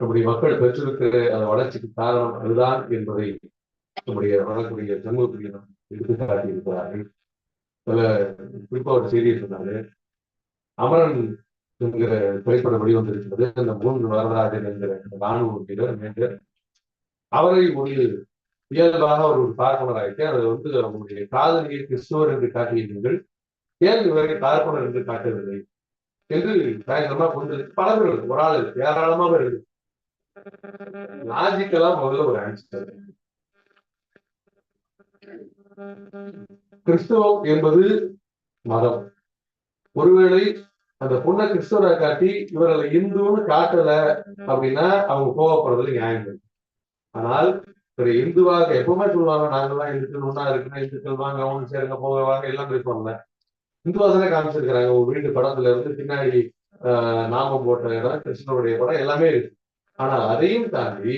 நம்முடைய மக்கள் பெற்றிருக்கிற அந்த வளர்ச்சிக்கு காரணம் அதுதான் என்பதை நம்முடைய வளரக்கூடிய சமூகத்தினர் எடுத்து காட்டியிருக்கிறார்கள் சில குறிப்பா ஒரு செய்தியை சொன்னாரு. அமரன் என்கிற திரைப்படம் வெளிவந்திருக்கிறது அந்த மூன்று வரதராஜன் என்கிற அந்த ராணுவ வீரர் அவரை ஒரு இயல்பாக ஒரு ஒரு பார்ப்பனராயிட்டு அதை வந்து அவங்களுடைய காதலியை கிறிஸ்துவர் என்று காட்டியிருந்தீர்கள். ஏன் இவரை பார்ப்பனர் என்று காட்டவில்லை? என்று பயங்கரமா கொண்டு பல பேர் ஒரு ஆள் ஏராளமாக ஏராளமா இருக்கு. லாஜிக்கலா முதல்ல ஒரு ஆன்சர் கிறிஸ்தவம் என்பது மதம். ஒருவேளை அந்த பொண்ணை கிறிஸ்துவரை காட்டி இவர்களை இந்துன்னு காட்டல அப்படின்னா அவங்க கோவப்படுறதுல நியாயம் ஆனால் ஒரு இந்துவாக எப்பவுமே சொல்லுவாங்க நாங்கெல்லாம் இந்துக்கள் ஒன்னா இருக்குன்னா இந்துக்கள் வாங்க ஒண்ணு சேருங்க போக வாங்க எல்லாம் பேசுவாங்க இந்துவா தானே காமிச்சிருக்கிறாங்க ஒரு வீட்டு படத்துல இருந்து பின்னாடி ஆஹ் நாமம் போட்ட இடம் கிருஷ்ணனுடைய படம் எல்லாமே இருக்கு. ஆனால் அதையும் தாண்டி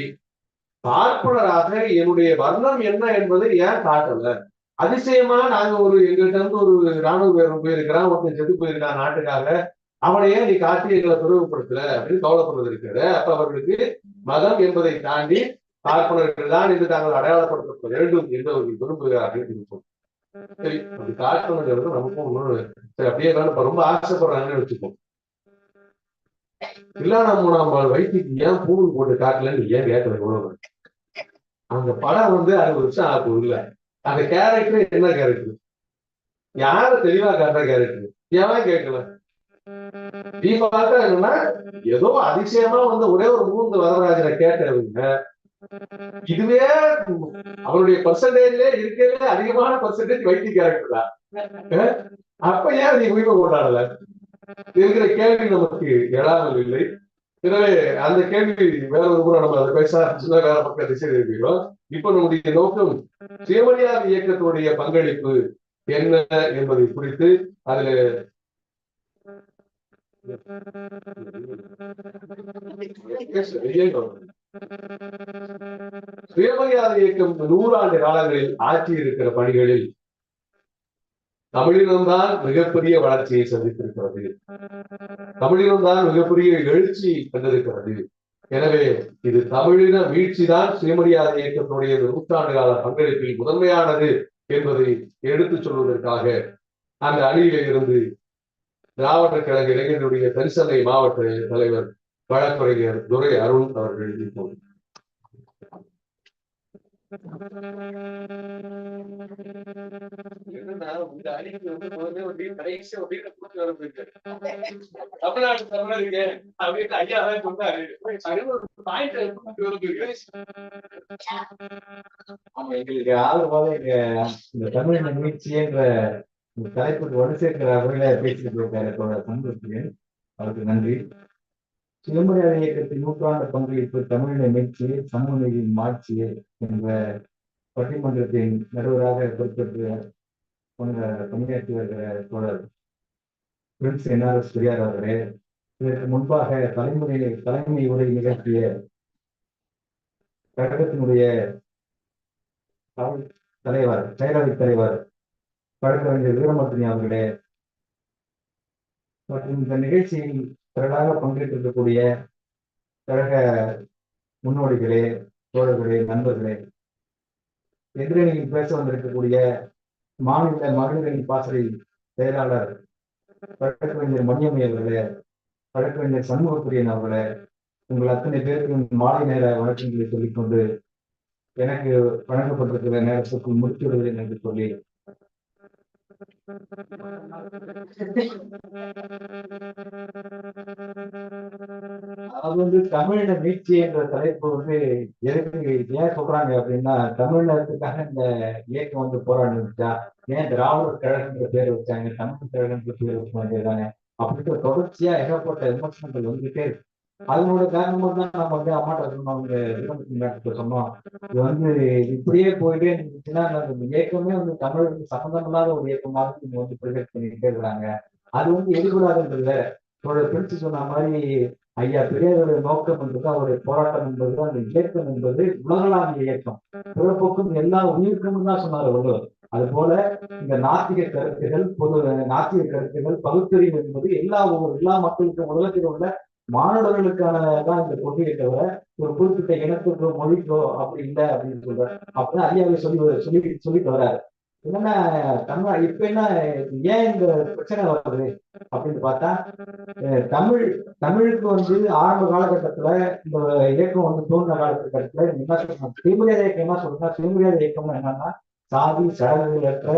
பார்ப்பனராக என்னுடைய வர்ணம் என்ன என்பதை ஏன் காட்டல? அதிசயமா நாங்க ஒரு எங்கள்கிட்ட இருந்து ஒரு ராணுவ வீரன் போயிருக்கிறான் ஒருத்தன் செத்து போயிருக்கான் நாட்டுக்காக. அவனையே நீ காட்டி எங்களை துறவுப்படுத்தல அப்படின்னு கவலைப்படுறது இருக்கிற? அப்ப அவர்களுக்கு மதம் என்பதை தாண்டி பார்ப்பனர்கள் தான் என்று தாங்கள் அடையாளப்படுத்த வேண்டும் என்று அவர்கள் விரும்புகிறார்கள் இருக்கும் சரி அப்படி காட்டணுங்கிறது நமக்கும் சரி அப்படியே ரொம்ப ஆசைப்படுறாங்கன்னு வச்சுக்கோம் இல்லாத மூணாம் வைத்திக்கு ஏன் பூவு போட்டு காட்டலன்னு ஏன் கேட்கல கூட அந்த படம் வந்து அறுபது வருஷம் ஆப்பு இல்ல அந்த கேரக்டர் என்ன கேரக்டர் யார தெளிவா காட்டுற கேரக்டர் ஏன் கேட்கல? டீஃபால்ட்டா என்னன்னா ஏதோ அதிசயமா வந்து ஒரே ஒரு மூன்று வரராஜனை கேட்டவங்க. இதுவே அவருடைய பர்சன்டேஜ்ல இருக்கிறதுல அதிகமான பர்சன்டேஜ் வைத்திய கேரக்டர் தான். அஹ் அப்ப ஏன் நீ உரிமை கொண்டாடல? இருக்கிற கேள்வி நமக்கு எழாமல் இல்லை. எனவே அந்த கேள்வி வேற ஒரு முறை நம்ம அதை பேச ஆரம்பிச்சுன்னா வேற பக்கம் திசை இருக்கிறோம் இப்ப நம்முடைய நோக்கம் சுயமரியாதை இயக்கத்துடைய பங்களிப்பு என்ன என்பதை குறித்து அதுல சுயமரியாதை இயக்கம் நூறாண்டு காலங்களில் ஆற்றி இருக்கிற பணிகளில் தமிழினம்தான் மிகப்பெரிய வளர்ச்சியை சந்தித்திருக்கிறது. தமிழினம்தான் மிகப்பெரிய எழுச்சி கண்டிருக்கிறது எனவே இது தமிழின வீழ்ச்சி தான் சுயமரியாதை இயக்கத்தினுடைய நூற்றாண்டு கால பங்களிப்பில் முதன்மையானது என்பதை எடுத்துச் சொல்வதற்காக அந்த அணியில இருந்து திராவிட கழக இளைஞர்களுடைய தரிசனை மாவட்ட தலைவர் வழக்கறிஞர் துரை அருண் அவர்கள் இப்போது என்னன்னா, இந்த அணிக்கு வந்து முதல்ல ஒரு ஒரு வீட்டை தமிழ்நாடு தமிழருங்க அப்படின்னு ஐயா தான் சொன்னாரு. ஒரு ஆமா, எங்களுக்கு ஆதரவாக எங்க இந்த தமிழ் நிகழ்ச்சின்ற தலைப்புக்கு வலு சேர்க்கிற வகையில பேசிட்டு இருக்காரு தோழர் அவருக்கு நன்றி. சுயமரியாதை இயக்கத்தின் நூற்றாண்டு பங்களிப்பு தமிழின மீட்சி சமூக நீதியின் மாட்சி என்ற பட்டிமன்றத்தின் நடுவராக பொறுப்பேற்று பணியாற்றி வருகிற தோழர் பிரின்ஸ் என்ஆர்எஸ் பெரியார் அவர்களே இதற்கு முன்பாக தலைமுறை தலைமை உரை நிகழ்த்திய கழகத்தினுடைய தலைவர் செயலவை தலைவர் வழக்கறிஞர் வீரமூர்த்தி அவர்களே மற்றும் இந்த நிகழ்ச்சியில் திரளாக பங்கேற்றிருக்கக்கூடிய கழக முன்னோடிகளே தோழர்களே நண்பர்களே எதிரணியில் பேச வந்திருக்கக்கூடிய மாநில மகளிரணி பாசறை செயலாளர் வழக்கறிஞர் மணியம்மை அவர்களே வழக்கறிஞர் சண்முகப்பிரியன் அவர்களே உங்கள் அத்தனை பேருக்கு மாலை நேர வணக்கங்களை சொல்லிக்கொண்டு எனக்கு வழங்கப்பட்டிருக்கிற நேரத்துக்கு முடித்து விடுகிறேன் என்று சொல்லி. அது வந்து தமிழின மீட்சி என்ற தலைப்பு வந்து எதுக்கு ஏன் சொல்றாங்க அப்படின்னா தமிழகத்துக்காக இந்த இயக்கம் வந்து போராடிச்சா ஏன் திராவிடர் கழகன்ற பேர் வச்சாங்க? தமிழ் கழகன்ற பேர் வச்ச வேண்டியதானே அப்படின்ற தொடர்ச்சியா ஏகப்பட்ட விமர்சனங்கள் வந்துட்டே இருக்கு. அதனோட காரணமா தான் நம்ம வந்து அம்மாட்ட சொன்னோம் அவங்க வீரமுத்து சொன்னோம். இது வந்து இப்படியே போயிட்டே இருந்துச்சுன்னா அந்த இயக்கமே வந்து தமிழுக்கு சம்மந்தம் இல்லாத ஒரு இயக்கமாக நீங்க வந்து ப்ரிஜெக்ட் பண்ணிட்டே இருக்கிறாங்க. அது வந்து எதிர்கொள்ளாதுன்றது வேற பிரிச்சு சொன்ன மாதிரி ஐயா பெரியாருடைய நோக்கம் என்பது அவருடைய போராட்டம் என்பது அந்த இயக்கம் என்பது உலகளாவிய இயக்கம். பிறப்புக்கும் எல்லா உயிருக்கும் தான் சொன்னார் வள்ளுவர் அது போல இந்த நாத்திக கருத்துகள் பொது நாத்திக கருத்துகள் பகுத்தறிவு என்பது எல்லா ஊர் எல்லா மக்களுக்கும் உலகத்தில் உள்ள மாணவர்களுக்கான தான் இந்த கொள்கையை தவிர ஒரு குறிப்பிட்ட இனத்துக்கோ மொழிக்கோ அப்படி இல்லை அப்படின்னு சொல்றாரு. அப்படின்னு ஐயாவை சொல்லி சொல்லி சொல்லிட்டு வர்றாரு என்னன்னா தமிழ் இப்ப என்ன ஏன் இந்த பிரச்சனை வருது அப்படின்னு பார்த்தா தமிழ் தமிழுக்கு வந்து ஆரம்ப காலகட்டத்துல இந்த இயக்கம் வந்து தோன்ற காலகட்டத்துல என்ன சொல்றாங்க? சுயமரியாதை இயக்கம் என்ன சொல்றா சுயமரியாதை இயக்கம் என்னன்னா சாதி சடங்குகளற்ற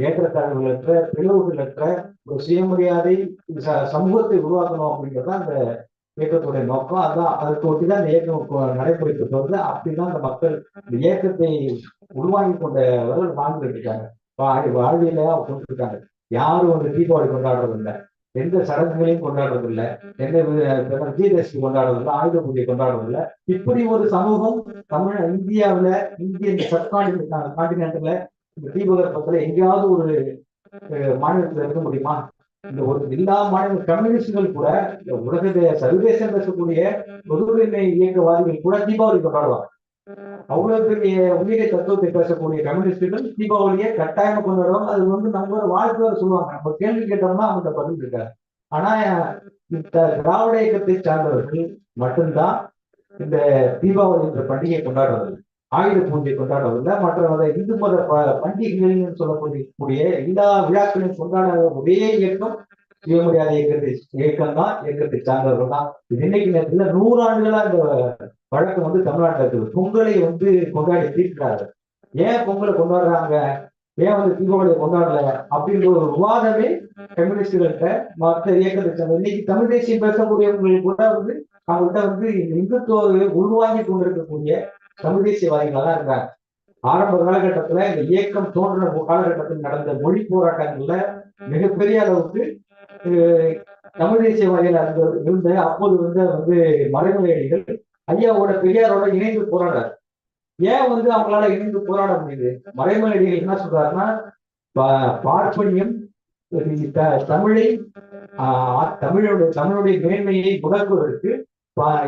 ஏற்றத்தாழ்வுகளற்ற பிளவுகளற்ற ஒரு சுயமரியாதை ச- சமூகத்தை உருவாக்கணும் அப்படிங்கிறது தான் அந்த இயக்கத்துடைய நோக்கம் அதான் அதை ஒட்டி தான் இந்த இயக்கம் நடைபெறுகிறது வந்து அப்படிதான் அந்த மக்கள் இந்த இயக்கத்தை உள்வாங்கி கொண்டவர்கள் வாழ்ந்துட்டு இருக்காங்க வா- வாழ்வியல கொண்டு யாரும் வந்து தீபாவளி கொண்டாடுறது இல்லை எந்த சடங்குகளையும் கொண்டாடுறது இல்லை எந்த வி- விஜயதசமி கொண்டாடுறது இல்லை ஆயுத பூஜை கொண்டாடுறது இல்லை இப்படி ஒரு சமூகம் தமிழ் இந்தியாவில இந்திய இந்த சப்காண்டினென்ட் காண்டினென்ட்ல இந்த தீபகற்பத்துல எங்கேயாவது ஒரு மாநிலத்துல இருக்க முடியுமா? இந்த ஒரு எல்லா மாநில கம்யூனிஸ்டுகள் கூட இந்த உலக சர்வதேசம் பேசக்கூடிய பொதுவுரிமை இயக்கவாதிகள் கூட தீபாவளி கொண்டாடுவாங்க அவ்வளவு பெரிய உயிரை தத்துவத்தை பேசக்கூடிய கம்யூனிஸ்டுகள் தீபாவளியை கட்டாயமா கொண்டாடுவாங்க. அது வந்து நம்மளோட வாழ்க்கையோட சொல்லுவாங்க. நம்ம கேள்வி கேட்டோம்னா அவங்க பதில் இருக்காரு ஆனா இந்த திராவிட இயக்கத்தை சார்ந்தவர்கள் மட்டும்தான் இந்த தீபாவளி என்ற பண்டிகையை கொண்டாடுறது ஆயுத பூஜை கொண்டாடுறதில்ல மற்ற மத இந்து மத பண்டிகைகளையும் சொல்லக்கூடிய கூடிய எல்லா விழாக்களையும் கொண்டாட ஒரே இயக்கம் சுயமரியாதை இயக்கத்தை இயக்கம் தான் இயக்கத்தை சார்ந்தவர்கள் தான். இன்னைக்கு நேரத்துல நூறாண்டுகளா இந்த வழக்கம் வந்து தமிழ்நாட்டில் இருக்குது. பொங்கலை வந்து கொண்டாடி தீர்க்கிறாரு ஏன் பொங்கலை கொண்டாடுறாங்க? ஏன் வந்து தீபாவளியை கொண்டாடல? அப்படின்ற ஒரு விவாதமே கம்யூனிஸ்டுகள்கிட்ட மற்ற இயக்கத்தை சார்ந்த இன்னைக்கு தமிழ் தேசியம் பேசக்கூடியவங்களுக்கு கூட வந்து அவங்கள்ட்ட வந்து இந்த இந்துத்துவ உள்வாங்கி கொண்டிருக்கக்கூடிய தமிழ் தேசியவாதிகளா தான் ஆரம்ப காலகட்டத்துல இந்த இயக்கம் தோன்ற காலகட்டத்தில் நடந்த மொழி போராட்டங்கள்ல மிகப்பெரிய அளவுக்கு அஹ், தமிழ் தேசியவாதிகள் அந்த இருந்த அப்போது இருந்த வந்து மறைமலையடிகள் ஐயாவோட பெரியாரோட இணைந்து போராடுறாரு. ஏன் வந்து அவங்களால இணைந்து போராட முடியுது? மறைமலையடிகள் என்ன சொல்றாருன்னா பா- பார்ப்பனியம் த- தமிழை தமிழோட தமிழுடைய மேன்மையை முடக்குவதற்கு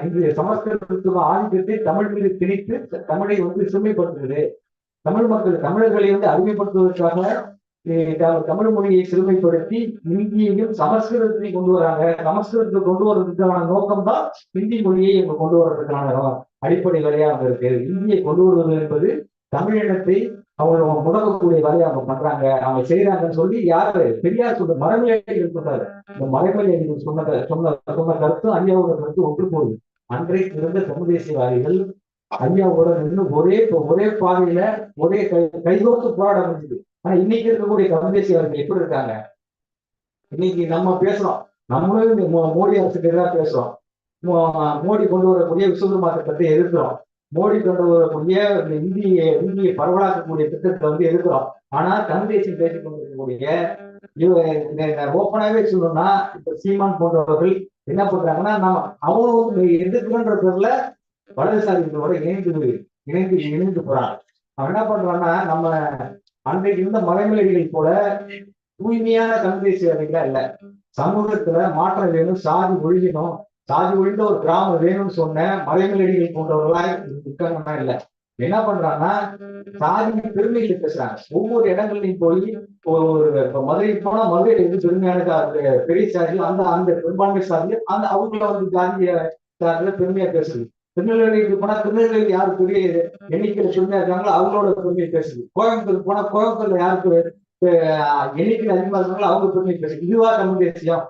இது சமஸ்கிருதத்துவ ஆதிக்கத்தை தமிழ் மீது திணித்து தமிழை வந்து சிறுமைப்படுத்துகிறது. தமிழ் மக்கள் தமிழர்களை வந்து அறிமுகப்படுத்துவதற்காக த- தமிழ் மொழியை சிறுமைப்படுத்தி இந்தியையும் சமஸ்கிருதத்தை கொண்டு வராங்க. சமஸ்கிருதத்தை கொண்டு வர்றதுக்கான நோக்கம் தான் ஹிந்தி மொழியை இவங்க கொண்டு வர்றதுக்கான அடிப்படை வரையாக இருக்கு இந்தியை கொண்டு வருவது என்பது தமிழினத்தை அவங்க முடக்கக்கூடிய வேலையை அவங்க பண்றாங்க. அவங்க செய்யறாங்கன்னு சொல்லி யாரு? பெரியார் சொல்ற மரமலையடிகள் சொல்றாரு இந்த மரமலையடிகள் சொன்னத சொன்ன சொன்ன கருத்தும் ஐயாவோட கருத்து ஒன்று போகுது. அன்றைக்கு இருந்த தமிழ் தேசியவாதிகள் நின்று ஒரே ஒரே பாதையில ஒரே கை கைகோர்த்து போராட முடியுது ஆனா இன்னைக்கு இருக்கக்கூடிய தமிழ் எப்படி இருக்காங்க? இன்னைக்கு நம்ம பேசுறோம். நம்மளும் இந்த மோ- மோடி அரசுக்கு எதிராக பேசுறோம். மோடி கொண்டு வரக்கூடிய விஸ்வகர்மா மாற்றத்தை எதிர்க்கிறோம். மோடி கொண்டு வரக்கூடிய இந்த இந்திய இந்திய பரவலாக்கக்கூடிய திட்டத்தை வந்து எதிர்க்கிறோம். ஆனா தமிழ் தேசியம் பேசிக் கொண்டிருக்கக்கூடிய ஓப்பனாவே சொல்லணும்னா இப்ப சீமான் போன்றவர்கள் என்ன பண்றாங்கன்னா நம்ம அவங்களும் வந்து பேர்ல வலதுசாரிகளோட இணைந்து இணைந்து இணைந்து போறாங்க. அவன் என்ன பண்றான்னா நம்ம அன்றைக்கு இருந்த மலைமலைகள் போல தூய்மையான தமிழ் தேசியவாதிகளா இல்ல. சமூகத்துல மாற்றம் வேணும் சாதி ஒழியணும் சாதி ஒழிந்த ஒரு கிராமம் வேணும்னு சொன்ன மலைமலடிகள் போன்றவர்களா இருக்காங்கன்னா இல்ல. என்ன பண்றாங்கன்னா சாதி பெருமைகளை பேசுறாங்க. ஒவ்வொரு இடங்கள்லையும் போய் ஒரு இப்ப மதுரைக்கு போனா மதுரையில இருந்து பெருமையான பெரிய சாதி அந்த அந்த பெரும்பான்மை சாதி அந்த அவங்கள வந்து ஜாதிய சாதியில பெருமையா பேசுது. திருநெல்வேலிக்கு போனா திருநெல்வேலி யாரு பெரிய எண்ணிக்கையில பெருமையா இருக்காங்களோ அவங்களோட பெருமையை பேசுது. கோயம்புத்தூர் போனா கோயம்புத்தூர்ல யாருக்கு அஹ், எண்ணிக்கையில் அதிகமா இருக்காங்களோ அவங்க பெருமையை பேசுது. இதுவா தமிழ் தேசியம்?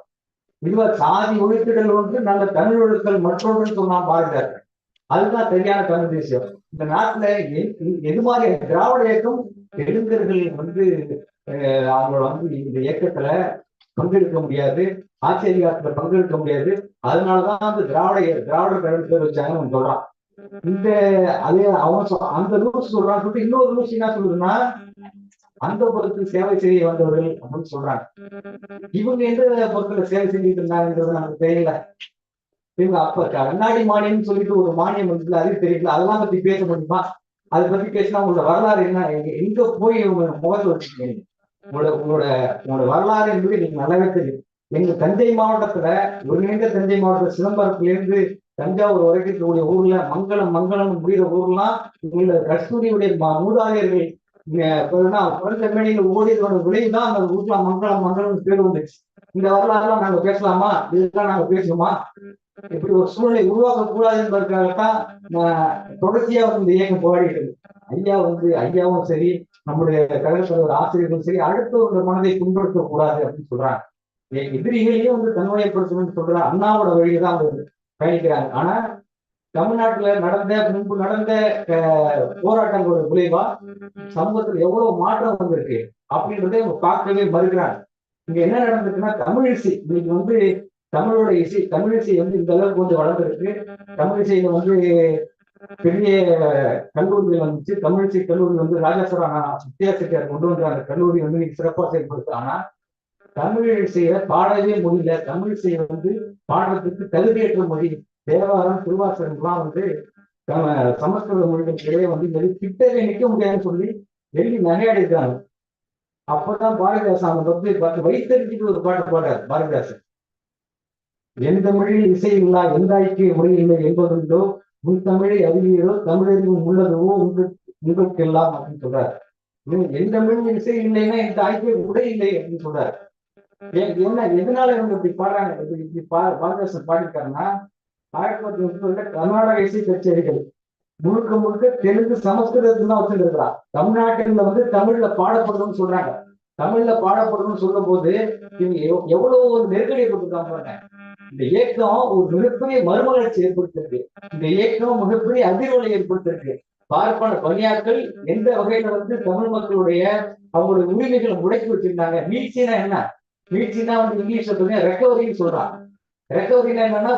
இதுவா சாதி ஒழுக்கிடல் ஒன்று நல்ல தமிழ் ஒழுக்கல் மற்றொன்று சொன்னா பாருங்க. அதுதான் சரியான தமிழ் தேசியம். இந்த நாட்டுல எ- எது மாதிரி திராவிட இயக்கம் எழுந்தர்கள் வந்து அஹ், வந்து இந்த இயக்கத்துல பங்கெடுக்க முடியாது ஆச்சரியத்துல பங்கெடுக்க முடியாது. அதனாலதான் அந்த திராவிட திராவிட கழகம் வச்சாங்கன்னு சொல்றான். இந்த அதே அவன் அந்த ரூல்ஸ் சொல்றான்னு சொல்லிட்டு இன்னொரு ரூல்ஸ் என்ன சொல்லுதுன்னா அந்த பொருத்து சேவை செய்ய வந்தவர்கள் அப்படின்னு சொல்றாங்க. இவங்க எந்த பொருத்துல சேவை செஞ்சுட்டு இருந்தாங்கன்றது நமக்கு தெரியல. இவங்க அப்ப கண்ணாடி மானியம்னு சொல்லிட்டு ஒரு மானியம் வந்து அது தெரியல. அதெல்லாம் பத்தி பேச முடியுமா? அதை பத்தி பேசினா உங்களோட வரலாறு என்ன? எங்க எங்க போய் உங்க முகத்தை வச்சுக்கீங்க உங்களோட உங்களோட உங்களோட வரலாறு என்பது நீங்க நல்லாவே தெரியும். எங்க தஞ்சை மாவட்டத்துல ஒருங்கிணைந்த தஞ்சை மாவட்ட சிதம்பரத்துல இருந்து தஞ்சாவூர் வரைக்கும் இருக்கக்கூடிய ஊர்ல மங்களம் மங்களம் முடிகிற ஊர்லாம் உங்களோட கஸ்தூரியுடைய ம- மூதாதையர்கள் இங்க ஓடியதோட விளைவுதான் அந்த ஊர்ல மங்களம் மங்களம் பேர் வந்துச்சு. இந்த வரலாறுலாம் நாங்க பேசலாமா? இதெல்லாம் நாங்க பேசணுமா? இப்படி ஒரு சூழ்நிலை உருவாக்க கூடாது என்பதற்காகத்தான் தொடர்ச்சியா வந்து இயக்கம் போராடிட்டு ஐயா வந்து ஐயாவும் சரி நம்முடைய கழகத்தலைவர் ஆசிரியர்களும் சரி அடுத்தவங்க மனதை புண்படுத்த கூடாது அப்படின்னு சொல்றாங்க. எதிரிகளையும் வந்து தன்மையப்படுத்தணும்னு சொல்ற அண்ணாவோட வழியில தான் அவங்க பயணிக்கிறாங்க. ஆனா தமிழ்நாட்டுல நடந்த முன்பு நடந்த போராட்டங்களோட விளைவா சமூகத்துல எவ்வளவு மாற்றம் வந்திருக்கு அப்படின்றத அவங்க பார்க்கவே மறுக்கிறாங்க. இங்க என்ன நடந்திருக்குன்னா தமிழ் இசை. இன்னைக்கு வந்து தமிழோட இசை தமிழ் இசை வந்து இந்த அளவுக்கு கொஞ்சம் வளர்ந்துருக்கு. தமிழ் இசையில வந்து பெரிய கல்லூரிகள் வந்துச்சு. தமிழ் இசை கல்லூரி வந்து ராஜாசுரம் வித்தியாசத்தியார் கொண்டு வந்து அந்த கல்லூரி வந்து சிறப்பா செயல்படுத்து ஆனா தமிழ் இசையை பாடவே முடியல. தமிழ் இசையை வந்து பாடுறதுக்கு தகுதியற்ற மொழி தேவாரம் திருவாசகம்லாம் வந்து நம்ம சமஸ்கிருத மொழிகளுக்கிடையே வந்து இந்த கிட்டவே நிற்க முடியாதுன்னு சொல்லி வெளியே நகையாடி அப்பதான் பாரதிதாசன் அவங்க வந்து பார்த்து வைத்தறிஞ்சிட்டு ஒரு பாட்டு பாடுறாரு பாரதிதாசன். எந்த மொழியில் இசை இல்லா எந்த ஐக்கிய மொழி இல்லை என்பதுண்டோ உன் தமிழை அறிவியலோ தமிழறிவும் உள்ளதுவோ உங்களுக்கு உங்களுக்கு எல்லாம் அப்படின்னு சொல்றாரு. எந்த மொழியில் இசை இல்லைன்னா இந்த ஐக்கிய உடை இல்லை அப்படின்னு சொல்றாரு. என்ன எதனால இவங்க இப்படி பாடுறாங்க? இப்படி பா பாரதிதாசன் பாடிருக்காருன்னா ஆயிரத்தி தொள்ளாயிரத்தி முப்பதுல கர்நாடக இசை கச்சேரிகள். முழுக்க முழுக்க தெலுங்கு சமஸ்கிருதத்துல தான் வச்சிருக்கிறான் தமிழ்நாட்டில் வந்து தமிழ்ல பாடப்படணும்னு சொல்றாங்க. தமிழ்ல பாடப்படணும்னு சொல்லும் போது இவங்க எவ்வளவு ஒரு நெருக்கடியை கொடுத்துருக்காங்க இந்த இயக்கம் ஒரு மிகப்பெரிய மறுமலர்ச்சி ஏற்படுத்திருக்கு. இந்த இயக்கம் மிகப்பெரிய அதிர்வலை ஏற்படுத்திருக்கு. பார்ப்பான பணியாட்கள் எந்த வகையில வந்து தமிழ் மக்களுடைய அவங்களுடைய உரிமைகளை முடக்கி வச்சிருந்தாங்க? மீட்சினா என்ன? மீட்சினா வந்து இங்கிலீஷ்ல பார்த்தீங்கன்னா ரெக்கவரின்னு சொல்றாங்க. ரெக்கவரினா என்னன்னா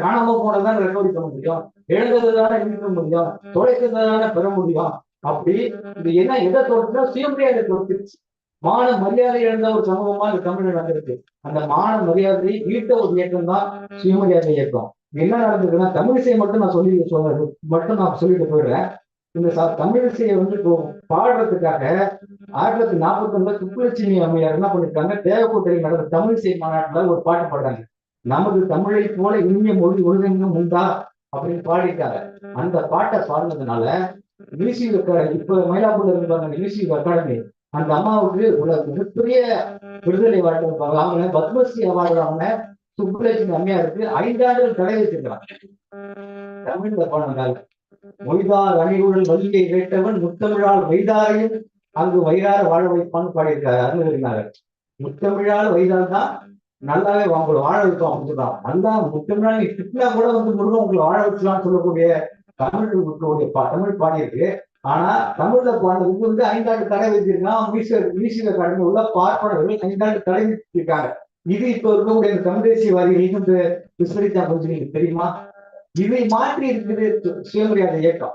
காணாம போனதான் ரெக்கவரி பண்ண முடியும். எழுதுறதுதானே மீட்க முடியும். தொலைக்கிறதான பெற முடியும். அப்படி இது என்ன எதை தொடுத்துனா சுயமரியாதை தொடுத்துருச்சு மான மரியாதை இழந்த ஒரு சமூகமா இந்த தமிழ் நடந்திருக்கு அந்த மான மரியாதையை ஈட்ட ஒரு இயக்கம் தான் சுயமரியாதை இயக்கம். என்ன நடந்திருக்குன்னா தமிழிசை மட்டும் நான் சொல்லி சொல்றது மட்டும் நான் சொல்லிட்டு போயிடுறேன். இந்த தமிழிசையை வந்து பாடுறதுக்காக ஆயிரத்தி தொள்ளாயிரத்தி நாற்பத்தி ஒன்பதுல சுப்புலட்சுமி அம்மையார் என்ன பண்ணிருக்காங்க தேவக்கோட்டையில் நடந்த தமிழிசை மாநாட்டுல ஒரு பாட்டு பாடுறாங்க. நமது தமிழை போல இனிய மொழி ஒழுங்கெங்கும் உண்டா? அப்படின்னு பாடிட்டாங்க அந்த பாட்டை பாடினதுனால மியூசிக் அகாடமி இப்ப மயிலாப்பூர்ல இருப்பாங்க மியூசிக் அகாடமி அந்த அம்மாவுக்கு உலக மிகப்பெரிய விடுதலை வாழ்க்கை அவங்க பத்மஸ்ரீ அவார்டு அவங்க சுப்புலட்சுமி அம்மையாருக்கு ஐந்தாண்டுகள் தடை வச்சிருக்கிறாங்க தமிழ்ல போனதால மொய்தார் அணிவுடன் வல்லியை கேட்டவன் முத்தமிழால் வைதாரையும் அங்கு வயிறார வாழ வைப்பான்னு பாடியிருக்காரு அருணகிரிநாதர். முத்தமிழால் வைதால் தான் நல்லாவே உங்களை வாழ வைக்கும் அப்படின்னு நல்லா முக்கியமான நீ கூட வந்து முருகன் உங்களை வாழ வச்சலாம்னு சொல்லக்கூடிய தமிழ் இருக்கக்கூடிய பா- தமிழ் பாடியிருக்கு. ஆனா தமிழ்ல பாடுறதுக்கு வந்து ஐந்தாண்டு தடை வச்சிருக்கான் மீசர் மீசிக கடந்து உள்ள பார்ப்பனர்கள் ஐந்தாண்டு தடை வச்சிருக்காங்க இது இப்ப இருக்கக்கூடிய இந்த தமிழ் தேசியவாதிகளுக்கு இந்த விஸ்வரித்தா கொஞ்சம் தெரியுமா? இதை மாற்றி இருக்குது சுயமரியாதை இயக்கம்.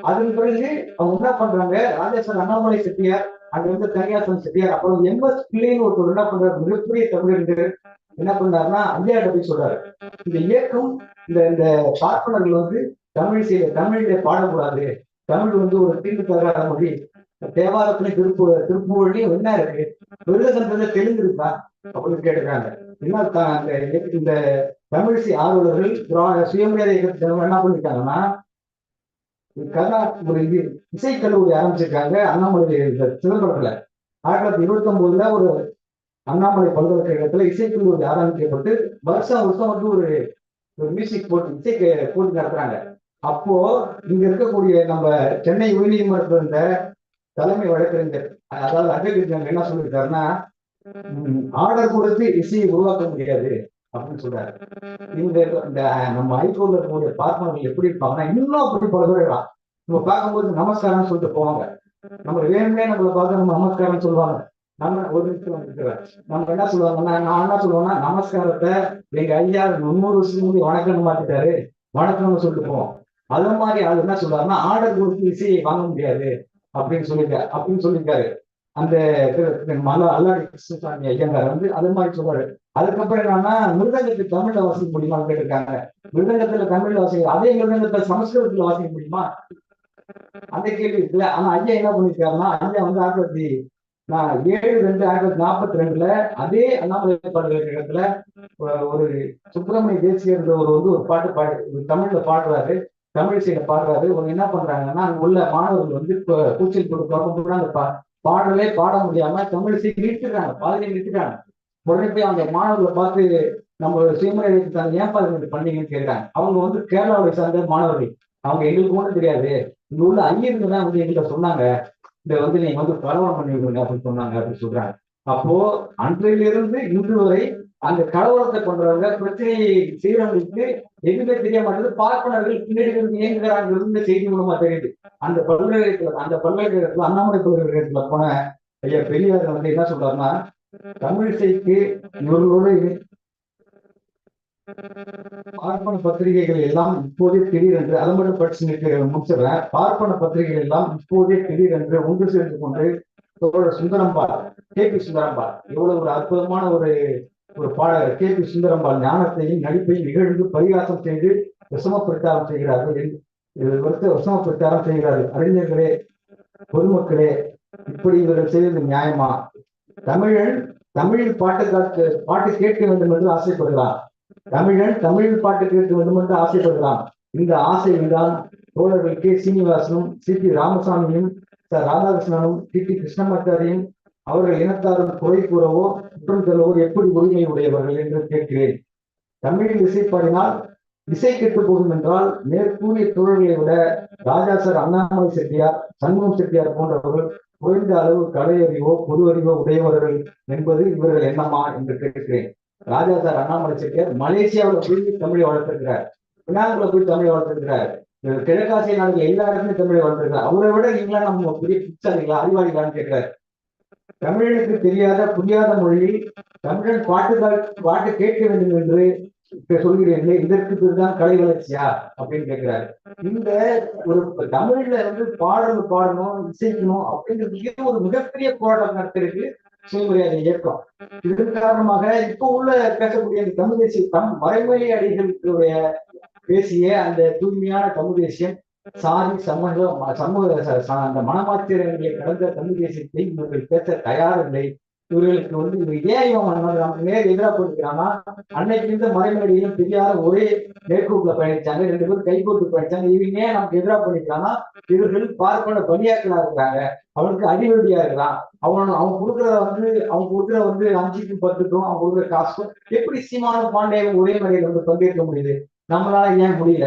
அதன் பிறகு அவங்க என்ன பண்றாங்க? ராஜேஸ்வரன் அண்ணாமலை செட்டியார் அங்க வந்து தனியாசன் செட்டியார். அப்புறம் எம் எஸ் பிள்ளைன்னு ஒருத்தர் என்ன பண்றாரு? மிகப்பெரிய தமிழர் என்ன பண்றாருன்னா ஐயா போய் சொல்றாரு. இந்த இயக்கம் இந்த இந்த பார்ப்பனர்கள் வந்து தமிழ் செய்ய தமிழிலே பாடக்கூடாது. தமிழ் வந்து ஒரு தீர்வு தராத மொழி தேவாரத்துல திருப்பு திருப்பூர்லயும் என்ன இருக்கு? விருதுகன்றதுல தெலுங்கு இருக்கா? அப்படின்னு கேட்டுக்கிறாங்க. என்ன இயக்க- இந்த தமிழிசை ஆர்வலர்கள் சுயமரியாதை என்ன பண்ணிருக்காங்கன்னா கர்நா ஒரு இது இசைக்கல்லூரி ஆரம்பிச்சிருக்காங்க அண்ணாமலை சிதம்பரத்துல ஆயிரத்தி தொள்ளாயிரத்தி இருபத்தி ஒன்பதுல ஒரு அண்ணாமலை பல்கலைக்கழகத்துல இசைக்கல்லூரி ஆரம்பிக்கப்பட்டு வருஷம் வருஷம் வந்து ஒரு ஒரு மியூசிக் போட்டி இசை போட்டி நடத்துறாங்க. அப்போ இங்க இருக்கக்கூடிய நம்ம சென்னை உயர்நீதிமன்றத்தில் இருந்த தலைமை வழக்கறிஞர் அதாவது அட்வொகேட் என்ன சொல்லியிருக்காருன்னா ஆர்டர் கொடுத்து இசையை உருவாக்க முடியாது. அப்படின்னு சொல்றாரு. இந்த இந்த நம்ம ஹைகோர்ட்ல இருக்கக்கூடிய பார்ப்பனர்கள் எப்படி இருப்பாங்கன்னா இன்னும் அப்படி பல பேர் நம்ம பார்க்கும்போது நமஸ்காரம் சொல்லிட்டு போவாங்க. நம்ம வேணுமே நம்மளை பார்த்து நம்ம நமஸ்காரம் சொல்லுவாங்க. நம்ம ஒரு நிமிஷம் வந்துருக்கிறேன் நம்ம என்ன சொல்லுவாங்கன்னா நான் என்ன சொல்லுவேன்னா நமஸ்காரத்தை எங்க ஐயா முன்னூறு வருஷத்துக்கு முன்னாடி மாத்திட்டாரு. வணக்கம்னு சொல்லிட்டு போவோம். அது மாதிரி அது என்ன சொல்றாருன்னா ஆர்டர் கொடுத்து இசையை வாங்க முடியாது அப்படின்னு சொல்லிருக்காரு. அப்படின்னு சொல்லியிருக்காரு அந்த திரு- கிருஷ்ணசாமி ஐயங்கார் வந்து அது மாதிரி சொல்றாரு. அதுக்கப்புறம் என்னன்னா மிருதங்கத்தை தமிழ்ல வாசிக்க முடியுமான்னு கேட்டிருக்காங்க. மிருதங்கத்துல தமிழ்ல வாசிக்க அதே மிருதங்கத்துல சமஸ்கிருதத்துல வாசிக்க முடியுமா? அந்த கேள்வி இருக்குல்ல. ஆனா ஐயா என்ன பண்ணிருக்காருன்னா ஐயா வந்து ஆயிரத்தி தொள்ளாயிரத்தி நான் ஏழு ரெண்டு ஆயிரத்தி தொள்ளாயிரத்தி நாற்பத்தி ரெண்டுல அதே அண்ணாமலை பல்கலைக்கழகத்துல ஒரு சுப்பிரமணிய தேசியர் ஒரு வந்து ஒரு பாட்டு பாடு ஒரு தமிழ்ல பாடுறாரு. தமிழ் சைட பாடுறாரு. அவங்க என்ன பண்றாங்கன்னா அங்க உள்ள மாணவர்கள் வந்து கூச்சல் போட்டு பார்க்கும்போது அந்த பாடலே பாட முடியாம தமிழ் சீ நிறுத்துறாங்க பாதிலே உடனே போய் அந்த மாணவர்களை பார்த்து நம்ம சுயமரியாதை ஏன் பாதி பண்ணீங்கன்னு கேட்கிறாங்க அவங்க வந்து கேரளாவை சார்ந்த மாணவர்கள். அவங்க எங்களுக்கு ஒன்றும் தெரியாது. இங்க உள்ள ஐயருங்க தான் வந்து எங்கிட்ட சொன்னாங்க. இதை வந்து நீங்க வந்து கலவரம் பண்ணி விடுங்க அப்படின்னு சொன்னாங்க அப்படின்னு சொல்றாங்க. அப்போ அன்றையிலிருந்து இன்று வரை அந்த கலவரத்தை பண்றவங்க பிரச்சனையை செய்யறவங்களுக்கு எதுவுமே தெரிய மாட்டேங்குது பார்ப்பனர்கள் பின்னாடி இருந்து இயங்குகிறாங்க செய்தி மூலமா தெரியுது அந்த பல்கலைக்கழகத்துல அந்த பல்கலைக்கழகத்துல அண்ணாமலை பல்கலைக்கழகத்துல போன ஐயா பெரியார் வந்து என்ன சொல்றாருன்னா தமிழிசைக்கு இவர்களோடு பார்ப்பன பத்திரிகைகள் எல்லாம் இப்போதே திடீரென்று அதை மட்டும் படிச்சு நிற்க முடிச்சிடுறேன். பார்ப்பன பத்திரிகைகள் எல்லாம் இப்போதே திடீர் என்று ஒன்று சேர்ந்து கொண்டு தோழர் சுந்தரம்பாள் கே பி சுந்தரம்பாள் இவ்வளவு ஒரு அற்புதமான ஒரு ஒரு பாடகர் கே பி சுந்தரம்பாள் ஞானத்தையும் நடிப்பையும் நிகழ்ந்து பரிகாசம் செய்து விஷம பிரச்சாரம் செய்கிறார்கள் என்று- விஷம பிரச்சாரம் செய்கிறார்கள். அறிஞர்களே பொதுமக்களே இப்படி இவர்கள் செய்வது நியாயமா? தமிழன் தமிழில் பாட்டு காட்டு பாட்டு கேட்க வேண்டும் என்று ஆசைப்படுகிறார் தமிழன் தமிழில் பாட்டு கேட்க வேண்டும் என்று ஆசைப்படுகிறான். இந்த ஆசையில்தான் தோழர்கள் கே சீனிவாசனும் சி பி ராமசாமியும் ராதாகிருஷ்ணனும் டி டி கிருஷ்ணமாச்சாரியும் அவர்கள் இனத்தாரும் குறை கூறவோ குற்றம் செல்லவோ எப்படி உரிமை உடையவர்கள் என்று கேட்கிறேன். தமிழில் இசை பாடினால் இசை கெட்டு போகும் என்றால் மேற்கூறிய தோழர்களை விட ராஜா சார் அண்ணாமலை செட்டியார் சண்முகம் செட்டியார் போன்றவர்கள் குறைந்த அளவு கலையறிவோ பொது அறிவோ உடையவர்கள் என்பது இவர்கள் என்னமா என்று கேட்கிறேன். ராஜா சார் அண்ணாமலை செட்டியார் மலேசியாவில் போய் தமிழை வளர்த்திருக்கிறார். பினாங்குல போய் தமிழை வளர்த்திருக்கிறார். கிழக்காசிய நாடுகள் எல்லா தமிழை வளர்த்திருக்கிறார். அவரை விட நீங்களா நம்ம பெரிய புத்தாளிகளா அறிவாளிகளான்னு கேட்கிறார். தமிழனுக்கு தெரியாத புரியாத மொழியில் தமிழன் பாட்டு பாட்டு கேட்க வேண்டும் என்று இப்ப சொல்கிறீர்களே இதற்கு இதுதான் கலை வளர்ச்சியா? அப்படின்னு கேட்கிறாரு. இந்த ஒரு தமிழ்ல வந்து பாடல் பாடணும் இசைக்கணும் அப்படிங்கிறது ஒரு மிகப்பெரிய போராட்டம் நடத்திருக்கு சுயமரியாதை இயக்கம். இதன் காரணமாக இப்போ உள்ள பேசக்கூடிய இந்த தமிழ் தேசிய தம் மறைமொழி அடிகளுடைய பேசிய அந்த தூய்மையான தமிழ் தேசியம் சாதி சமூக சமூக அந்த மனமாத்திரங்களை கடந்த தமிழ் தேசியத்தை இவர்கள் பேச தயாரில்லை. இவர்களுக்கு வந்து இவங்க ஏன் இவன் வந்து நேர் எதிராக போட்டுக்கிறான்னா அன்னைக்கு இருந்து மறைமுறையிலும் பெரியார ஒரே நேர்கூட்டில் பயணிச்சாங்க. ரெண்டு பேரும் கைகூட்டு பயணிச்சாங்க. இவங்க ஏன் நமக்கு எதிராக பண்ணிக்கிறான்னா இவர்கள் பார்ப்பன பலியாக்களா இருக்கிறாங்க அவனுக்கு அடிவடியா இருக்கிறான் அவன் அவன் கொடுக்குறத வந்து அவன் கொடுக்குற வந்து அஞ்சுக்கும் பத்துக்கும் அவன் கொடுக்குற காசுக்கும் எப்படி சீமான பாண்டியன் ஒரே முறையில் வந்து பங்கேற்க முடியுது? நம்மளால ஏன் முடியல?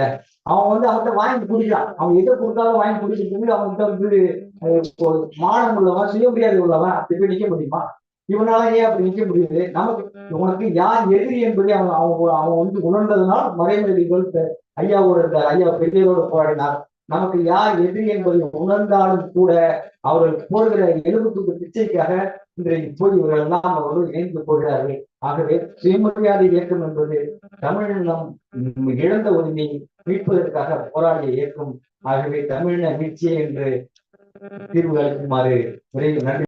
அவன் வந்து அவன்கிட்ட வாங்கி குடிக்கிறான். அவன் எதை கொடுத்தாலும் வாங்கி குடிக்கிறது அவன்கிட்ட வந்து மானம் உள்ளவன் சுயமரியாதை உள்ளவன் அப்படி போய் நிக்க முடியுமா? இவனால ஏன் அப்படி நிக்க முடியுது? நமக்கு உனக்கு யார் எதிரி என்பதை அவன் அவன் அவன் வந்து உணர்ந்ததனால் மறைமொழிகள் ஐயாவோட இந்த ஐயா பெரியவரோடு போராடினார். நமக்கு யார் எதிரி என்பதை உணர்ந்தாலும் கூட அவர்கள் போடுகிற எலும்புக்கு பிச்சைக்காக இப்போது போய் இவர்கள் எல்லாம் அவர்கள் இணைந்து போகிறார்கள். ஆகவே சுயமரியாதை இயக்கம் என்பது தமிழினம் இழந்த உரிமை மீட்பதற்காக போராடிய இயக்கம். ஆகவே தமிழின மீட்சியே என்று தீர்வு அளிக்குமாறு விரைவில் நன்றி